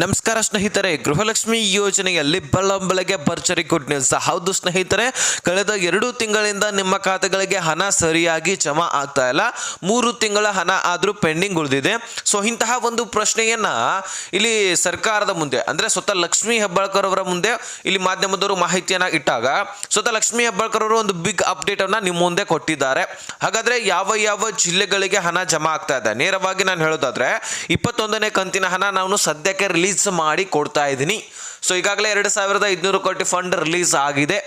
ನಮಸ್ಕಾರ ಸ್ನೇಹಿತರೆ, ಗೃಹಲಕ್ಷ್ಮಿ ಯೋಜನೆಯಲ್ಲಿ ಬೆಳ್ಳಂಬೆಳಗ್ಗೆ ಭರ್ಜರಿ ಗುಡ್ ನ್ಯೂಸ್ ಹೌದು ಸ್ನೇಹಿತರೆ, ಕಳೆದ ಎರಡು ತಿಂಗಳಿಂದ ನಿಮ್ಮ ಖಾತೆಗಳಿಗೆ ಹಣ ಸರಿಯಾಗಿ ಜಮಾ ಆಗ್ತಾ ಇಲ್ಲ. ಮೂರು ತಿಂಗಳ ಹಣ ಆದರೂ ಪೆಂಡಿಂಗ್ ಉಳಿದಿದೆ. ಸೊ ಇಂತಹ ಒಂದು ಪ್ರಶ್ನೆಯನ್ನ ಇಲ್ಲಿ ಸರ್ಕಾರದ ಮುಂದೆ, ಅಂದ್ರೆ ಸ್ವತಃ ಲಕ್ಷ್ಮಿ ಹೆಬ್ಬಾಳ್ಕರ್ ಅವರ ಮುಂದೆ ಇಲ್ಲಿ ಮಾಧ್ಯಮದವರು ಮಾಹಿತಿಯನ್ನ ಇಟ್ಟಾಗ, ಸ್ವತಃ ಲಕ್ಷ್ಮಿ ಹೆಬ್ಬಾಳ್ಕರ್ ಅವರು ಒಂದು ಬಿಗ್ ಅಪ್ಡೇಟ್ ಅನ್ನ ನಿಮ್ಮ ಮುಂದೆ ಕೊಟ್ಟಿದ್ದಾರೆ. ಹಾಗಾದ್ರೆ ಯಾವ ಯಾವ ಜಿಲ್ಲೆಗಳಿಗೆ ಹಣ ಜಮಾ ಆಗ್ತಾ ಇದೆ? ನೇರವಾಗಿ ನಾನು ಹೇಳೋದಾದ್ರೆ, ಇಪ್ಪತ್ತೊಂದನೇ ಕಂತಿನ ಹಣ ನಾನು ಸದ್ಯಕ್ಕೆ ಮಾಡಿ ಕೊಡ್ತಾ ಇದ್ದೀನಿ. ಸೊ ಈಗಾಗಲೇ ಎರಡು ಸಾವಿರದ ಐದುನೂರು ಕೋಟಿ ಫಂಡ್ ರಿಲೀಸ್ ಆಗಿದೆ.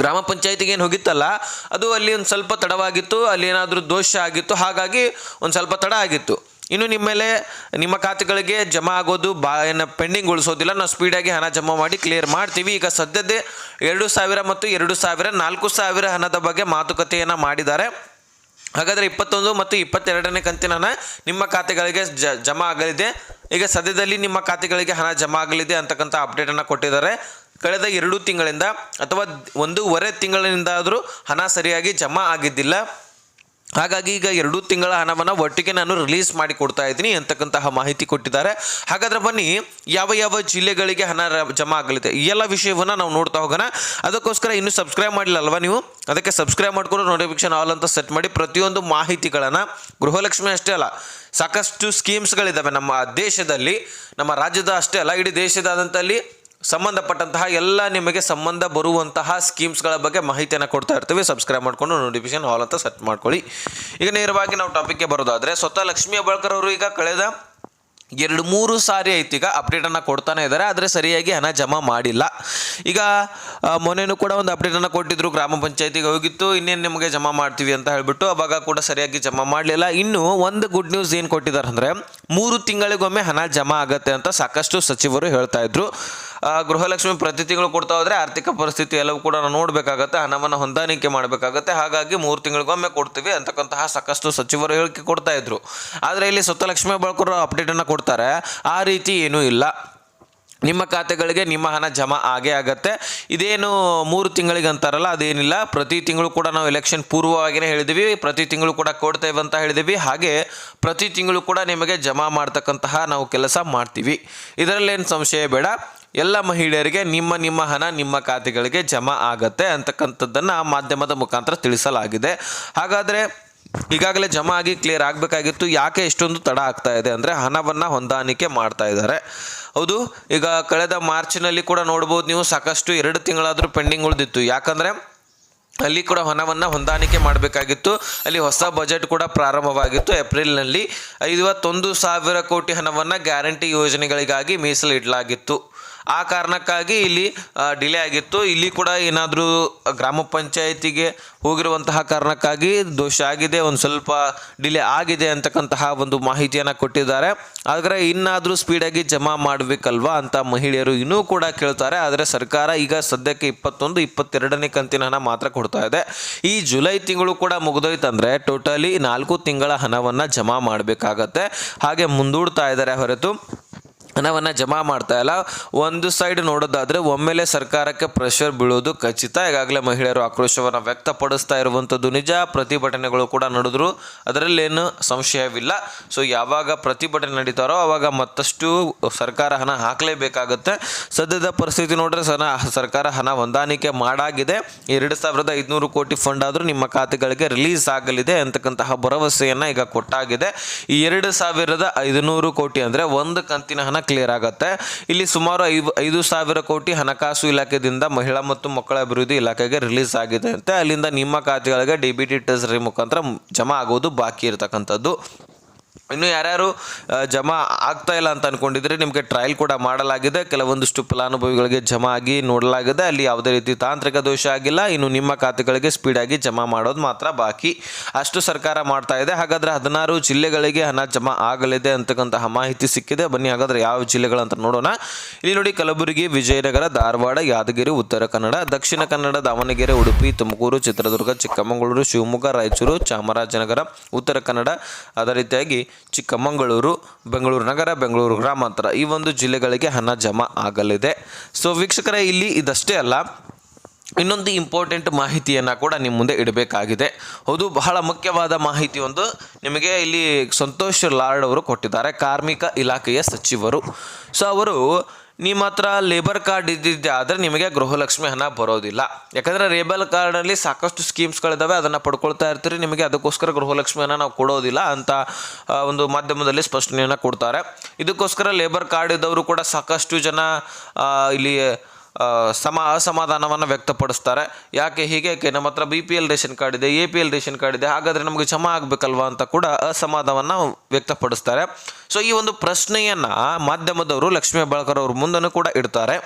ಗ್ರಾಮ ಪಂಚಾಯತಿಗೆ ಏನು ಹೋಗಿತ್ತಲ್ಲ, ಅದು ಅಲ್ಲಿ ಒಂದು ಸ್ವಲ್ಪ ತಡವಾಗಿತ್ತು, ಅಲ್ಲಿ ಏನಾದರೂ ದೋಷ ಆಗಿತ್ತು, ಹಾಗಾಗಿ ಒಂದು ಸ್ವಲ್ಪ ತಡ ಆಗಿತ್ತು. ಇನ್ನು ನಿಮ್ಮ ಮೇಲೆ, ನಿಮ್ಮ ಖಾತೆಗಳಿಗೆ ಜಮಾ ಆಗೋದು ಬಾ, ಏನು ಪೆಂಡಿಂಗ್ ಉಳಿಸೋದಿಲ್ಲ. ನಾವು ಸ್ಪೀಡಾಗಿ ಹಣ ಜಮಾ ಮಾಡಿ ಕ್ಲಿಯರ್ ಮಾಡ್ತೀವಿ. ಈಗ ಸದ್ಯದ್ದೇ ಎರಡು ಸಾವಿರ ಮತ್ತು ಎರಡು ಸಾವಿರ ನಾಲ್ಕು ಸಾವಿರ ಹಣದ ಬಗ್ಗೆ ಮಾತುಕತೆಯನ್ನು ಮಾಡಿದ್ದಾರೆ. ಹಾಗಾದರೆ ಇಪ್ಪತ್ತೊಂದು ಮತ್ತು ಇಪ್ಪತ್ತೆರಡನೇ ಕಂತಿನ ನಿಮ್ಮ ಖಾತೆಗಳಿಗೆ ಜ, ಜಮಾ ಆಗಲಿದೆ. ಈಗ ಸದ್ಯದಲ್ಲಿ ನಿಮ್ಮ ಖಾತೆಗಳಿಗೆ ಹಣ ಜಮಾ ಆಗಲಿದೆ ಅಂತಕ್ಕಂಥ ಅಪ್ಡೇಟನ್ನು ಕೊಟ್ಟಿದ್ದಾರೆ. ಕಳೆದ ಎರಡು ತಿಂಗಳಿಂದ ಅಥವಾ ಒಂದೂವರೆ ತಿಂಗಳಿನಿಂದಾದರೂ ಹಣ ಸರಿಯಾಗಿ ಜಮಾ ಆಗಿದ್ದಿಲ್ಲ. ಹಾಗಾಗಿ ಈಗ ಎರಡು ತಿಂಗಳ ಹಣವನ್ನು ಒಟ್ಟಿಗೆ ನಾನು ರಿಲೀಸ್ ಮಾಡಿ ಕೊಡ್ತಾ ಇದ್ದೀನಿ ಅಂತಕ್ಕಂತಹ ಮಾಹಿತಿ ಕೊಟ್ಟಿದ್ದಾರೆ. ಹಾಗಾದ್ರೆ ಬನ್ನಿ, ಯಾವ ಯಾವ ಜಿಲ್ಲೆಗಳಿಗೆ ಹಣ ಜಮಾ ಆಗಲಿದೆ? ಈ ಎಲ್ಲ ವಿಷಯವನ್ನು ನಾವು ನೋಡ್ತಾ ಹೋಗೋಣ. ಅದಕ್ಕೋಸ್ಕರ ಇನ್ನೂ ಸಬ್ಸ್ಕ್ರೈಬ್ ಮಾಡಿಲ್ಲ ಅಲ್ವಾ ನೀವು? ಅದಕ್ಕೆ ಸಬ್ಸ್ಕ್ರೈಬ್ ಮಾಡ್ಕೊಂಡು ನೋಟಿಫಿಕೇಶನ್ ಆಲ್ ಅಂತ ಸೆಟ್ ಮಾಡಿ ಪ್ರತಿಯೊಂದು ಮಾಹಿತಿಗಳನ್ನು, ಗೃಹಲಕ್ಷ್ಮಿ ಅಷ್ಟೇ ಅಲ್ಲ, ಸಾಕಷ್ಟು ಸ್ಕೀಮ್ಸ್ಗಳಿದ್ದಾವೆ ನಮ್ಮ ದೇಶದಲ್ಲಿ, ನಮ್ಮ ರಾಜ್ಯದ ಅಷ್ಟೇ ಅಲ್ಲ, ಇಡೀ ದೇಶದಾದಂತಲ್ಲಿ ಸಂಬಂಧಪಟ್ಟಂತಹ ಎಲ್ಲ ನಿಮಗೆ ಸಂಬಂಧ ಬರುವಂತಹ ಸ್ಕೀಮ್ಸ್ಗಳ ಬಗ್ಗೆ ಮಾಹಿತಿಯನ್ನು ಕೊಡ್ತಾ ಇರ್ತೀವಿ. ಸಬ್ಸ್ಕ್ರೈಬ್ ಮಾಡಿಕೊಂಡು ನೋಟಿಫಿಕೇಶನ್ ಆಲ್ ಅಂತ ಸೆಟ್ ಮಾಡ್ಕೊಳ್ಳಿ. ಈಗ ನೇರವಾಗಿ ನಾವು ಟಾಪಿಕ್ಗೆ ಬರೋದಾದರೆ ಸ್ವತಃ ಲಕ್ಷ್ಮೀ ಅಬಳ್ಕರ್ ಅವರು ಈಗ ಕಳೆದ ಎರಡು ಮೂರು ಸಾರಿ ಐತಿ ಈಗ ಅಪ್ಡೇಟನ್ನು ಕೊಡ್ತಾನೆ ಇದ್ದಾರೆ ಆದರೆ ಸರಿಯಾಗಿ ಹಣ ಜಮಾ ಮಾಡಿಲ್ಲ. ಈಗ ಮೊನ್ನೆನೂ ಕೂಡ ಒಂದು ಅಪ್ಡೇಟನ್ನು ಕೊಟ್ಟಿದ್ದರು ಗ್ರಾಮ ಪಂಚಾಯತಿಗೆ ಹೋಗಿತ್ತು. ಇನ್ನೇನು ನಿಮಗೆ ಜಮಾ ಮಾಡ್ತೀವಿ ಅಂತ ಹೇಳಿಬಿಟ್ಟು ಅವಾಗ ಕೂಡ ಸರಿಯಾಗಿ ಜಮಾ ಮಾಡಲಿಲ್ಲ. ಇನ್ನು ಒಂದು ಗುಡ್ ನ್ಯೂಸ್ ಏನು ಕೊಟ್ಟಿದ್ದಾರೆ ಅಂದರೆ ಮೂರು ತಿಂಗಳಿಗೊಮ್ಮೆ ಹಣ ಜಮಾ ಆಗುತ್ತೆ ಅಂತ ಸಾಕಷ್ಟು ಸಚಿವರು ಹೇಳ್ತಾ ಇದ್ರು. ಆ, ಗೃಹಲಕ್ಷ್ಮಿ ಪ್ರತಿ ತಿಂಗಳು ಕೊಡ್ತಾ ಹೋದರೆ ಆರ್ಥಿಕ ಪರಿಸ್ಥಿತಿ ಎಲ್ಲವೂ ಕೂಡ ನಾವು ನೋಡಬೇಕಾಗತ್ತೆ, ಹಣವನ್ನು ಹೊಂದಾಣಿಕೆ ಮಾಡಬೇಕಾಗತ್ತೆ. ಹಾಗಾಗಿ ಮೂರು ತಿಂಗಳಿಗೊಮ್ಮೆ ಕೊಡ್ತೀವಿ ಅಂತಕ್ಕಂತಹ ಸಾಕಷ್ಟು ಸಚಿವರು ಹೇಳಿಕೆ ಕೊಡ್ತಾ ಇದ್ರು. ಆದರೆ ಇಲ್ಲಿ ಸುತ್ತಲಕ್ಷ್ಮಿ ಲಕ್ಷ್ಮೀ ಬಳಕರು ಅಪ್ಡೇಟನ್ನು ಕೊಡ್ತಾರೆ. ಆ ರೀತಿ ಏನೂ ಇಲ್ಲ. ನಿಮ್ಮ ಖಾತೆಗಳಿಗೆ ನಿಮ್ಮ ಹಣ ಜಮಾ ಆಗೇ ಆಗತ್ತೆ. ಇದೇನು ಮೂರು ತಿಂಗಳಿಗೆ ಅಂತಾರಲ್ಲ, ಅದೇನಿಲ್ಲ. ಪ್ರತಿ ತಿಂಗಳು ಕೂಡ ನಾವು ಎಲೆಕ್ಷನ್ ಪೂರ್ವವಾಗಿಯೇ ಹೇಳಿದ್ದೀವಿ ಪ್ರತಿ ತಿಂಗಳು ಕೂಡ ಕೊಡ್ತೇವೆ ಅಂತ ಹೇಳಿದ್ದೀವಿ ಹಾಗೆ ಪ್ರತಿ ತಿಂಗಳು ಕೂಡ ನಿಮಗೆ ಜಮಾ ಮಾಡ್ತಕ್ಕಂತಹ ನಾವು ಕೆಲಸ ಮಾಡ್ತೀವಿ. ಇದರಲ್ಲೇನು ಸಂಶಯ ಬೇಡ. ಎಲ್ಲ ಮಹಿಳೆಯರಿಗೆ ನಿಮ್ಮ ನಿಮ್ಮ ಹಣ ನಿಮ್ಮ ಖಾತೆಗಳಿಗೆ ಜಮಾ ಆಗತ್ತೆ ಅಂತಕ್ಕಂಥದ್ದನ್ನು ಮಾಧ್ಯಮದ ಮುಖಾಂತರ ತಿಳಿಸಲಾಗಿದೆ. ಹಾಗಾದರೆ ಈಗಾಗಲೇ ಜಮಾ ಆಗಿ ಕ್ಲಿಯರ್ ಆಗಬೇಕಾಗಿತ್ತು. ಯಾಕೆ ಇಷ್ಟೊಂದು ತಡ ಆಗ್ತಾ ಇದೆ ಅಂದರೆ ಹಣವನ್ನು ಹೊಂದಾಣಿಕೆ ಮಾಡ್ತಾ ಇದ್ದಾರೆ. ಹೌದು, ಈಗ ಕಳೆದ ಮಾರ್ಚ್ನಲ್ಲಿ ಕೂಡ ನೋಡ್ಬೋದು ನೀವು ಸಾಕಷ್ಟು ಎರಡು ತಿಂಗಳಾದರೂ ಪೆಂಡಿಂಗ್ ಉಳಿದಿತ್ತು. ಯಾಕಂದರೆ ಅಲ್ಲಿ ಕೂಡ ಹಣವನ್ನು ಹೊಂದಾಣಿಕೆ ಮಾಡಬೇಕಾಗಿತ್ತು. ಅಲ್ಲಿ ಹೊಸ ಬಜೆಟ್ ಕೂಡ ಪ್ರಾರಂಭವಾಗಿತ್ತು. ಏಪ್ರಿಲ್ನಲ್ಲಿ ಐವತ್ತೊಂದು ಸಾವಿರ ಕೋಟಿ ಹಣವನ್ನು ಗ್ಯಾರಂಟಿ ಯೋಜನೆಗಳಿಗಾಗಿ ಮೀಸಲಿಡಲಾಗಿತ್ತು. ಆ ಕಾರಣಕ್ಕಾಗಿ ಇಲ್ಲಿ ಡಿಲೇ ಆಗಿತ್ತು. ಇಲ್ಲಿ ಕೂಡ ಏನಾದರೂ ಗ್ರಾಮ ಪಂಚಾಯಿತಿಗೆ ಹೋಗಿರುವಂತಹ ಕಾರಣಕ್ಕಾಗಿ ದೋಷ ಆಗಿದೆ, ಒಂದು ಸ್ವಲ್ಪ ಡಿಲೇ ಆಗಿದೆ ಅಂತಕ್ಕಂತಹ ಒಂದು ಮಾಹಿತಿಯನ್ನು ಕೊಟ್ಟಿದ್ದಾರೆ. ಆದರೆ ಇನ್ನಾದರೂ ಸ್ಪೀಡಾಗಿ ಜಮಾ ಮಾಡಬೇಕಲ್ವಾ ಅಂತ ಮಹಿಳೆಯರು ಇನ್ನೂ ಕೂಡ ಕೇಳ್ತಾರೆ. ಆದರೆ ಸರ್ಕಾರ ಈಗ ಸದ್ಯಕ್ಕೆ ಇಪ್ಪತ್ತೊಂದು, ಇಪ್ಪತ್ತೆರಡನೇ ಕಂತಿನ ಹಣ ಮಾತ್ರ ಕೊಡ್ತಾ ಇದೆ. ಈ ಜುಲೈ ತಿಂಗಳು ಕೂಡ ಮುಗಿದೋಯ್ತಂದ್ರೆ ಟೋಟಲಿ ನಾಲ್ಕು ತಿಂಗಳ ಹಣವನ್ನು ಜಮಾ ಮಾಡಬೇಕಾಗತ್ತೆ. ಹಾಗೆ ಮುಂದೂಡ್ತಾ ಇದ್ದಾರೆ ಹೊರತು ಹಣವನ್ನು ಜಮಾ ಮಾಡ್ತಾ ಇಲ್ಲ. ಒಂದು ಸೈಡ್ ನೋಡೋದಾದರೆ ಒಮ್ಮೆಲೆ ಸರ್ಕಾರಕ್ಕೆ ಪ್ರೆಷರ್ ಬೀಳೋದು ಖಚಿತ. ಈಗಾಗಲೇ ಮಹಿಳೆಯರು ಆಕ್ರೋಶವನ್ನು ವ್ಯಕ್ತಪಡಿಸ್ತಾ ಇರುವಂಥದ್ದು ನಿಜ. ಪ್ರತಿಭಟನೆಗಳು ಕೂಡ ನಡೆದ್ರು. ಅದರಲ್ಲೇನು ಸಂಶಯವಿಲ್ಲ. ಸೊ ಯಾವಾಗ ಪ್ರತಿಭಟನೆ ನಡೀತಾರೋ ಆವಾಗ ಮತ್ತಷ್ಟು ಸರ್ಕಾರ ಹಣ ಹಾಕಲೇಬೇಕಾಗುತ್ತೆ. ಸದ್ಯದ ಪರಿಸ್ಥಿತಿ ನೋಡಿದ್ರೆ ಸನ ಸರ್ಕಾರ ಹಣ ಹೊಂದಾಣಿಕೆ ಮಾಡಾಗಿದೆ. ಎರಡು ಸಾವಿರದ ಐದುನೂರು ಕೋಟಿ ಫಂಡ್ ಆದರೂ ನಿಮ್ಮ ಖಾತೆಗಳಿಗೆ ರಿಲೀಸ್ ಆಗಲಿದೆ ಅಂತಕ್ಕಂತಹ ಭರವಸೆಯನ್ನು ಈಗ ಕೊಟ್ಟಾಗಿದೆ. ಈ ಎರಡು ಸಾವಿರದ ಐದುನೂರು ಕೋಟಿ ಅಂದರೆ ಒಂದು ಕಂತಿನ ಹಣ ಕ್ಲಿಯರ್ ಆಗುತ್ತೆ. ಇಲ್ಲಿ ಸುಮಾರು ಐದು ಐದು ಸಾವಿರ ಕೋಟಿ ಹಣಕಾಸು ಇಲಾಖೆಯಿಂದ ಮಹಿಳಾ ಮತ್ತು ಮಕ್ಕಳ ಅಭಿವೃದ್ಧಿ ಇಲಾಖೆಗೆ ರಿಲೀಸ್ ಆಗಿದೆ ಅಂತೆ ಅಲ್ಲಿಂದ ನಿಮ್ಮ ಖಾತೆಗಳಿಗೆ ಡಿ ಬಿ ಟಿ ಟ್ರೆಸರಿ ಮುಖಾಂತರ ಜಮಾ ಆಗೋದು ಬಾಕಿ ಇರತಕ್ಕಂಥದ್ದು. ಇನ್ನು ಯಾರ್ಯಾರು ಜಮಾ ಆಗ್ತಾ ಇಲ್ಲ ಅಂತ ಅನ್ಕೊಂಡಿದ್ರೆ ನಿಮಗೆ ಟ್ರಯಲ್ ಕೂಡ ಮಾಡಲಾಗಿದೆ. ಕೆಲವೊಂದಿಷ್ಟು ಫಲಾನುಭವಿಗಳಿಗೆ ಜಮಾ ಆಗಿ ನೋಡಲಾಗಿದೆ. ಅಲ್ಲಿ ಯಾವುದೇ ರೀತಿ ತಾಂತ್ರಿಕ ದೋಷ ಆಗಿಲ್ಲ. ಇನ್ನು ನಿಮ್ಮ ಖಾತೆಗಳಿಗೆ ಸ್ಪೀಡಾಗಿ ಜಮಾ ಮಾಡೋದು ಮಾತ್ರ ಬಾಕಿ. ಅಷ್ಟು ಸರ್ಕಾರ ಮಾಡ್ತಾ ಇದೆ. ಹಾಗಾದ್ರೆ ಹದಿನಾರು ಜಿಲ್ಲೆಗಳಿಗೆ ಹಣ ಜಮಾ ಆಗಲಿದೆ ಅಂತಕ್ಕಂತಹ ಮಾಹಿತಿ ಸಿಕ್ಕಿದೆ. ಬನ್ನಿ, ಹಾಗಾದ್ರೆ ಯಾವ ಜಿಲ್ಲೆಗಳಂತ ನೋಡೋಣ. ಇಲ್ಲಿ ನೋಡಿ, ಕಲಬುರಗಿ, ವಿಜಯನಗರ, ಧಾರವಾಡ, ಯಾದಗಿರಿ, ಉತ್ತರ ಕನ್ನಡ, ದಕ್ಷಿಣ ಕನ್ನಡ, ದಾವಣಗೆರೆ, ಉಡುಪಿ, ತುಮಕೂರು, ಚಿತ್ರದುರ್ಗ, ಚಿಕ್ಕಮಗಳೂರು, ಶಿವಮೊಗ್ಗ, ರಾಯಚೂರು, ಚಾಮರಾಜನಗರ, ಉತ್ತರ ಕನ್ನಡ. ಅದೇ ರೀತಿಯಾಗಿ ಚಿಕ್ಕಮಗಳೂರು, ಬೆಂಗಳೂರು ನಗರ, ಬೆಂಗಳೂರು ಗ್ರಾಮಾಂತರ. ಈ ಒಂದು ಜಿಲ್ಲೆಗಳಿಗೆ ಹಣ ಜಮಾ ಆಗಲಿದೆ. ಸೊ ವೀಕ್ಷಕರೇ, ಇಲ್ಲಿ ಇದಷ್ಟೇ ಅಲ್ಲ, ಇನ್ನೊಂದು ಇಂಪಾರ್ಟೆಂಟ್ ಮಾಹಿತಿಯನ್ನು ಕೂಡ ನಿಮ್ಮ ಮುಂದೆ ಇಡಬೇಕಾಗಿದೆ. ಹೌದು, ಬಹಳ ಮುಖ್ಯವಾದ ಮಾಹಿತಿ ಒಂದು ನಿಮಗೆ ಇಲ್ಲಿ ಸಂತೋಷ್ ಲಾರ್ಡ್ ಅವರು ಕೊಟ್ಟಿದ್ದಾರೆ, ಕಾರ್ಮಿಕ ಇಲಾಖೆಯ ಸಚಿವರು. ಸೊ ಅವರು ನಿಮ್ಮ ಹತ್ರ ಲೇಬರ್ ಕಾರ್ಡ್ ಇದ್ದಿದ್ದೆ ಆದರೆ ನಿಮಗೆ ಗೃಹಲಕ್ಷ್ಮಿ ಹಣ ಬರೋದಿಲ್ಲ. ಯಾಕಂದರೆ ಲೇಬರ್ ಕಾರ್ಡಲ್ಲಿ ಸಾಕಷ್ಟು ಸ್ಕೀಮ್ಸ್ಗಳಿದ್ದಾವೆ ಅದನ್ನು ಪಡ್ಕೊಳ್ತಾ ಇರ್ತೀರಿ, ನಿಮಗೆ ಅದಕ್ಕೋಸ್ಕರ ಗೃಹಲಕ್ಷ್ಮಿ ಹಣ ನಾವು ಕೊಡೋದಿಲ್ಲ ಅಂತ ಒಂದು ಮಾಧ್ಯಮದಲ್ಲಿ ಸ್ಪಷ್ಟನೆಯನ್ನು ಕೊಡ್ತಾರೆ. ಇದಕ್ಕೋಸ್ಕರ ಲೇಬರ್ ಕಾರ್ಡ್ ಇದ್ದವರು ಕೂಡ ಸಾಕಷ್ಟು ಜನ ಇಲ್ಲಿ ಸಮ ಅಸಮಾಧಾನವನ್ನು ವ್ಯಕ್ತಪಡಿಸ್ತಾರೆ. ಯಾಕೆ ಹೀಗೆ? ಯಾಕೆ? ನಮ್ಮ ಹತ್ರ B P L ration card ಇದೆ A P L ration card ಇದೆ, ಹಾಗಾದರೆ ನಮಗೆ ಜಮಾ ಆಗಬೇಕಲ್ವಾ ಅಂತ ಕೂಡ ಅಸಮಾಧಾನವನ್ನು ವ್ಯಕ್ತಪಡಿಸ್ತಾರೆ. ಸೊ ಈ ಒಂದು ಪ್ರಶ್ನೆಯನ್ನು ಮಾಧ್ಯಮದವರು ಲಕ್ಷ್ಮೀ ಬಾಳ್ಕರ್ ಅವ್ರ ಮುಂದನ್ನು ಕೂಡ ಇಡ್ತಾರೆ.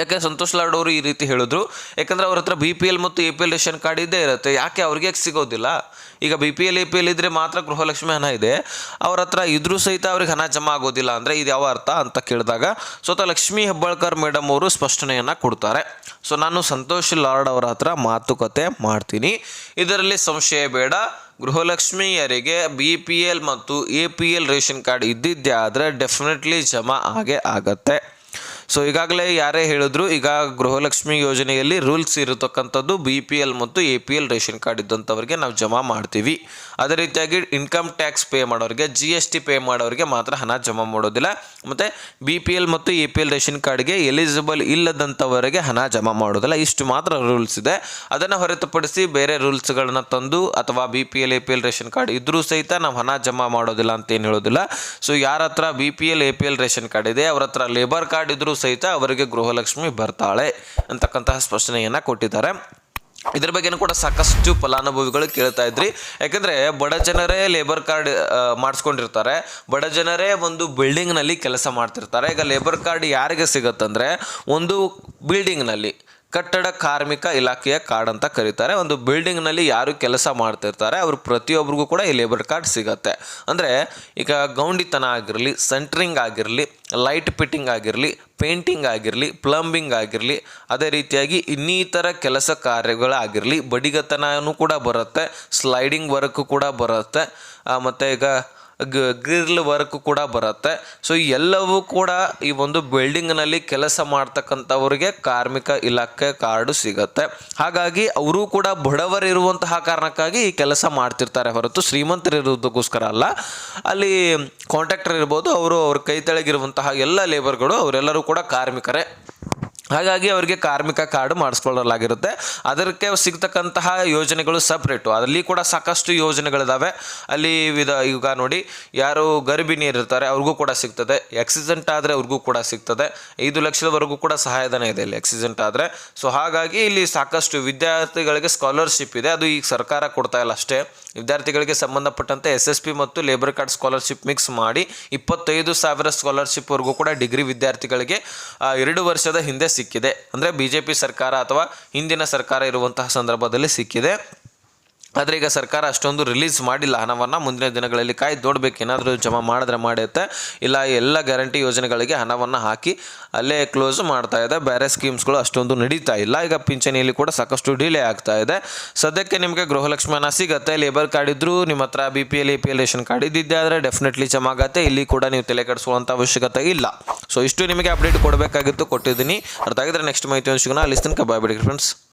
ಯಾಕೆ ಸಂತೋಷ್ ಲಾಡ್ ಅವರು ಈ ರೀತಿ ಹೇಳಿದ್ರು? ಯಾಕಂದ್ರೆ ಅವ್ರ ಹತ್ರ ಬಿ ಪಿ ಎಲ್ ಮತ್ತು A P L ration card ಇದ್ದೇ ಇರುತ್ತೆ. ಯಾಕೆ ಅವ್ರಿಗೆ ಸಿಗೋದಿಲ್ಲ? ಈಗ B P L A P L ಇದ್ದರೆ ಮಾತ್ರ ಗೃಹಲಕ್ಷ್ಮಿ ಹಣ ಇದೆ. ಅವ್ರ ಹತ್ರ ಇದ್ರೂ ಸಹಿತ ಅವ್ರಿಗೆ ಹಣ ಜಮಾ ಆಗೋದಿಲ್ಲ ಅಂದರೆ ಇದು ಯಾವ ಅರ್ಥ ಅಂತ ಕೇಳಿದಾಗ ಸ್ವತಃ ಲಕ್ಷ್ಮಿ ಹೆಬ್ಬಾಳ್ಕರ್ ಮೇಡಮ್ ಅವರು ಸ್ಪಷ್ಟನೆಯನ್ನು ಕೊಡ್ತಾರೆ. ಸೊ ನಾನು ಸಂತೋಷ್ ಲಾರ್ಡ್ ಅವರ ಹತ್ರ ಮಾತುಕತೆ ಮಾಡ್ತೀನಿ. ಇದರಲ್ಲಿ ಸಂಶಯ ಬೇಡ. ಗೃಹಲಕ್ಷ್ಮಿಯರಿಗೆ ಬಿ ಪಿ ಎಲ್ ಮತ್ತು A P L ration card ಇದ್ದಿದ್ದೇ ಆದರೆ ಡೆಫಿನೆಟ್ಲಿ ಜಮಾ ಆಗೇ ಆಗತ್ತೆ. ಸೊ ಈಗಾಗಲೇ ಯಾರೇ ಹೇಳಿದ್ರು, ಈಗ ಗೃಹಲಕ್ಷ್ಮಿ ಯೋಜನೆಯಲ್ಲಿ ರೂಲ್ಸ್ ಇರತಕ್ಕಂಥದ್ದು ಬಿ ಪಿ ಎಲ್ ಮತ್ತು A P L ration card ಇದ್ದಂಥವ್ರಿಗೆ ನಾವು ಜಮಾ ಮಾಡ್ತೀವಿ. ಅದೇ ರೀತಿಯಾಗಿ ಇನ್ಕಮ್ ಟ್ಯಾಕ್ಸ್ ಪೇ ಮಾಡೋರಿಗೆ ಜಿ ಎಸ್ ಟಿ ಪೇ ಮಾಡೋರಿಗೆ ಮಾತ್ರ ಹಣ ಜಮಾ ಮಾಡೋದಿಲ್ಲ. ಮತ್ತು ಬಿ ಪಿ ಎಲ್ ಮತ್ತು ಎ ಪಿ ಎಲ್ ರೇಷನ್ ಕಾರ್ಡ್ಗೆ ಎಲಿಜಿಬಲ್ ಇಲ್ಲದಂಥವರಿಗೆ ಹಣ ಜಮಾ ಮಾಡೋದಿಲ್ಲ. ಇಷ್ಟು ಮಾತ್ರ ರೂಲ್ಸ್ ಇದೆ. ಅದನ್ನು ಹೊರತುಪಡಿಸಿ ಬೇರೆ ರೂಲ್ಸ್ಗಳನ್ನ ತಂದು ಅಥವಾ B P L A P L ration card ಇದ್ದರೂ ಸಹಿತ ನಾವು ಹಣ ಜಮಾ ಮಾಡೋದಿಲ್ಲ ಅಂತ ಏನು ಹೇಳೋದಿಲ್ಲ. ಸೊ ಯಾರ ಹತ್ರ B P L A P L ration card ಇದೆ, ಅವ್ರ ಹತ್ರ ಲೇಬರ್ ಕಾರ್ಡ್ ಇದ್ರೂ ಸಹಿತ ಅವರಿಗೆ ಗೃಹಲಕ್ಷ್ಮಿ ಬರ್ತಾಳೆ ಅಂತಕ್ಕಂತಹ ಸ್ಪಷ್ಟನೆಯನ್ನು ಕೊಟ್ಟಿದ್ದಾರೆ. ಇದ್ರ ಬಗ್ಗೆನೂ ಕೂಡ ಸಾಕಷ್ಟು ಫಲಾನುಭವಿಗಳು ಕೇಳ್ತಾ ಇದ್ರಿ. ಯಾಕಂದ್ರೆ ಬಡ ಜನರೇ ಲೇಬರ್ ಕಾರ್ಡ್ ಮಾಡಿಸ್ಕೊಂಡಿರ್ತಾರೆ. ಬಡ ಜನರೇ ಒಂದು ಬಿಲ್ಡಿಂಗ್ನಲ್ಲಿ ಕೆಲಸ ಮಾಡ್ತಿರ್ತಾರೆ. ಈಗ ಲೇಬರ್ ಕಾರ್ಡ್ ಯಾರಿಗೆ ಸಿಗತ್ತಂದ್ರೆ ಒಂದು ಬಿಲ್ಡಿಂಗ್ನಲ್ಲಿ ಕಟ್ಟಡ ಕಾರ್ಮಿಕ ಇಲಾಖೆಯ ಕಾರ್ಡ್ ಅಂತ ಕರೀತಾರೆ. ಒಂದು ಬಿಲ್ಡಿಂಗ್ನಲ್ಲಿ ಯಾರು ಕೆಲಸ ಮಾಡ್ತಿರ್ತಾರೆ, ಅವರು ಪ್ರತಿಯೊಬ್ಬರಿಗೂ ಕೂಡ ಈ ಲೇಬರ್ ಕಾರ್ಡ್ ಸಿಗುತ್ತೆ. ಅಂದರೆ ಈಗ ಗೌಂಡಿತನ ಆಗಿರಲಿ ಸೆಂಟ್ರಿಂಗ್ ಆಗಿರಲಿ ಲೈಟ್ ಫಿಟ್ಟಿಂಗ್ ಆಗಿರಲಿ ಪೇಂಟಿಂಗ್ ಆಗಿರಲಿ ಪ್ಲಂಬಿಂಗ್ ಆಗಿರಲಿ, ಅದೇ ರೀತಿಯಾಗಿ ಇನ್ನಿತರ ಕೆಲಸ ಕಾರ್ಯಗಳಾಗಿರಲಿ ಬಡಿಗತನೂ ಕೂಡ ಬರುತ್ತೆ ಸ್ಲೈಡಿಂಗ್ ವರ್ಕ್ ಕೂಡ ಬರುತ್ತೆ. ಮತ್ತು ಈಗ ಗ್ರಿಲ್ ವರ್ಕ್ ಕೂಡ ಬರುತ್ತೆ. ಸೊ ಎಲ್ಲವೂ ಕೂಡ ಈ ಒಂದು ಬಿಲ್ಡಿಂಗ್ನಲ್ಲಿ ಕೆಲಸ ಮಾಡ್ತಕ್ಕಂಥವ್ರಿಗೆ ಕಾರ್ಮಿಕ ಇಲಾಖೆ ಕಾರ್ಡು ಸಿಗುತ್ತೆ. ಹಾಗಾಗಿ ಅವರು ಕೂಡ ಬಡವರಿರುವಂತಹ ಕಾರಣಕ್ಕಾಗಿ ಈ ಕೆಲಸ ಮಾಡ್ತಿರ್ತಾರೆ ಹೊರತು ಶ್ರೀಮಂತರಿರುವುದಕ್ಕೋಸ್ಕರ ಅಲ್ಲ. ಅಲ್ಲಿ ಕಾಂಟ್ರಾಕ್ಟರ್ ಇರ್ಬೋದು, ಅವರು ಅವ್ರ ಕೈ ತೆಳಗಿರುವಂತಹ ಎಲ್ಲ ಲೇಬರ್ಗಳು ಅವರೆಲ್ಲರೂ ಕೂಡ ಕಾರ್ಮಿಕರೇ. ಹಾಗಾಗಿ ಅವರಿಗೆ ಕಾರ್ಮಿಕ ಕಾರ್ಡ್ ಮಾಡಿಸ್ಕೊಳ್ಳಲಾಗಿರುತ್ತೆ. ಅದಕ್ಕೆ ಸಿಗ್ತಕ್ಕಂತಹ ಯೋಜನೆಗಳು ಸಪ್ರೇಟು ಅದರಲ್ಲಿ ಕೂಡ ಸಾಕಷ್ಟು ಯೋಜನೆಗಳಿದ್ದಾವೆ ಅಲ್ಲಿ ವಿಧ ಈಗ ನೋಡಿ, ಯಾರು ಗರ್ಭಿಣಿಯರಿರ್ತಾರೆ ಅವ್ರಿಗೂ ಕೂಡ ಸಿಗ್ತದೆ. ಆಕ್ಸಿಡೆಂಟ್ ಆದರೆ ಅವ್ರಿಗೂ ಕೂಡ ಸಿಗ್ತದೆ. ಐದು ಲಕ್ಷದವರೆಗೂ ಕೂಡ ಸಹಾಯಧನ ಇದೆ ಇಲ್ಲಿ ಆಕ್ಸಿಡೆಂಟ್ ಆದರೆ. ಸೊ ಹಾಗಾಗಿ ಇಲ್ಲಿ ಸಾಕಷ್ಟು ವಿದ್ಯಾರ್ಥಿಗಳಿಗೆ ಸ್ಕಾಲರ್ಶಿಪ್ ಇದೆ. ಅದು ಈಗ ಸರ್ಕಾರ ಕೊಡ್ತಾ ಇಲ್ಲ ಅಷ್ಟೇ. ವಿದ್ಯಾರ್ಥಿಗಳಿಗೆ ಸಂಬಂಧಪಟ್ಟಂತೆ ಎಸ್ ಎಸ್ ಪಿ ಮತ್ತು ಲೇಬರ್ ಕಾರ್ಡ್ ಸ್ಕಾಲರ್ಶಿಪ್ ಮಿಕ್ಸ್ ಮಾಡಿ ಇಪ್ಪತ್ತೈದು ಸಾವಿರ ಸ್ಕಾಲರ್ಶಿಪ್ವರೆಗೂ ಕೂಡ ಡಿಗ್ರಿ ವಿದ್ಯಾರ್ಥಿಗಳಿಗೆ ಎರಡು ವರ್ಷದ ಹಿಂದೆ ಸಿಕ್ಕಿದೆ. ಅಂದರೆ ಬಿ ಸರ್ಕಾರ ಅಥವಾ ಹಿಂದಿನ ಸರ್ಕಾರ ಇರುವಂತಹ ಸಂದರ್ಭದಲ್ಲಿ ಸಿಕ್ಕಿದೆ. ಆದರೆ ಈಗ ಸರ್ಕಾರ ಅಷ್ಟೊಂದು ರಿಲೀಸ್ ಮಾಡಿಲ್ಲ. ಹಣವನ್ನು ಮುಂದಿನ ದಿನಗಳಲ್ಲಿ ಕಾಯ್ದು ನೋಡ್ಬೇಕು ಏನಾದರೂ ಜಮಾ ಮಾಡಿದ್ರೆ ಮಾಡುತ್ತೆ. ಇಲ್ಲ ಎಲ್ಲ ಗ್ಯಾರಂಟಿ ಯೋಜನೆಗಳಿಗೆ ಹಣವನ್ನು ಹಾಕಿ ಅಲ್ಲೇ ಕ್ಲೋಸ್ ಮಾಡ್ತಾ ಇದೆ. ಬೇರೆ ಸ್ಕೀಮ್ಸ್ಗಳು ಅಷ್ಟೊಂದು ನಡೀತಾ ಇಲ್ಲ. ಈಗ ಪಿಂಚಣಿಯಲ್ಲಿ ಕೂಡ ಸಾಕಷ್ಟು ಡಿಲೇ ಆಗ್ತಾ ಇದೆ. ಸದ್ಯಕ್ಕೆ ನಿಮಗೆ ಗೃಹಲಕ್ಷ್ಮಿ ಹಣ ಸಿಗುತ್ತೆ. ಲೇಬರ್ ಕಾರ್ಡ್ ಇದ್ದರೂ ನಿಮ್ಮ ಹತ್ರ B P L A P L ration card ಇದ್ದಿದ್ದೆ ಆದರೆ ಡೆಫಿನೆಟ್ಲಿ ಜಮಾ ಆಗುತ್ತೆ. ಇಲ್ಲಿ ಕೂಡ ನೀವು ತಲೆ ಕೆಡಿಸುವಂಥ ಅವಶ್ಯಕತೆ ಇಲ್ಲ. ಸೊ ಇಷ್ಟು ನಿಮಗೆ ಅಪ್ಡೇಟ್ ಕೊಡಬೇಕಾಗಿತ್ತು. ಕೊಟ್ಟಿದ್ದೀನಿ. ಅರ್ಥ ಆಗಿದ್ರೆ ನೆಕ್ಸ್ಟ್ ಮಾಹಿತಿ ಸಿಗೋಣ. ಅಲ್ಲಿ ತನಕ ಬಾಯ್ ಬಿಡಿ ಫ್ರೆಂಡ್ಸ್